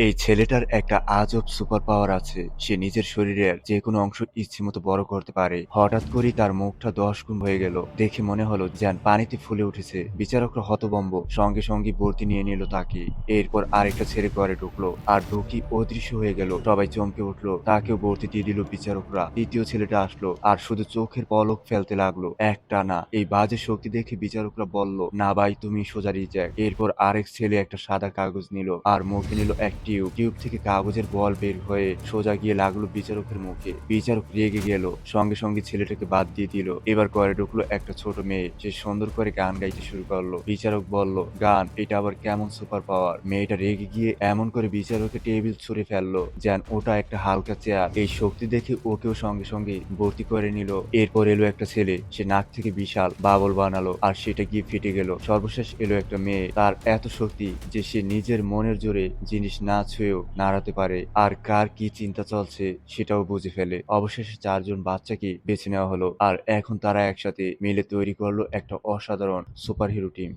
এই ছেলেটার একটা আজব সুপার পাওয়ার আছে। সে নিজের শরীরের যে কোনো অংশ ইচ্ছে মতো বড় করতে পারে। হঠাৎ করেই তার মুখটা দশ গুণ হয়ে গেল। দেখে মনে হলো যেন পানিতে ফুলে উঠেছে। বিচারকরা হতবম্ব। সঙ্গে সঙ্গে ভর্তি নিয়ে নিল তাকে। এরপর আরেকটা ছেলে ঘরে ঢুকলো আর ঢুকি অদৃশ্য হয়ে গেল। সবাই চমকে উঠল। তাকেও ভর্তি দিয়ে দিল বিচারকরা। দ্বিতীয় ছেলেটা আসলো আর শুধু চোখের পলক ফেলতে লাগল। একটা না, এই বাজে শক্তি দেখে বিচারকরা বলল, না ভাই, তুমি সোজা রিজ্যাক্ট এরপর আরেক ছেলে একটা সাদা কাগজ নিল আর মুখে নিল এক টিউব টিউব থেকে কাগজের বল বের হয়ে সোজা গিয়ে লাগল বিচারকের মুখে। বিচারক রেগে গেল, সঙ্গে সঙ্গে ছেলেটাকে বাদ দিয়ে দিল। এবার ঘরে ঢুকলো একটা ছোট মেয়ে। সে সুন্দর করে গান গাইতে শুরু করল। বিচারক বলল, গান, এটা আবার কেমন সুপার পাওয়ার? মেয়েটা রেগে গিয়ে এমন করে বিচারকের টেবিল ছুঁড়ে ফেলল। যেন ওটা একটা হালকা চেয়ার। এই শক্তি দেখে ওকেও সঙ্গে সঙ্গে ভর্তি করে নিল। এরপর এলো একটা ছেলে। সে নাক থেকে বিশাল বাবল বানালো আর সেটা গিয়ে ফেটে গেল। সর্বশেষ এলো একটা মেয়ে। তার এত শক্তি যে সে নিজের মনের জোরে জিনিস না ছুঁয়েও নাড়াতে পারে। আর কার কি চিন্তা চলছে সেটাও বুঝে ফেলে। অবশেষে চারজন বাচ্চাকে বেছে নেওয়া হলো। আর এখন তারা একসাথে মিলে তৈরি করল একটা অসাধারণ সুপারহিরো টিম।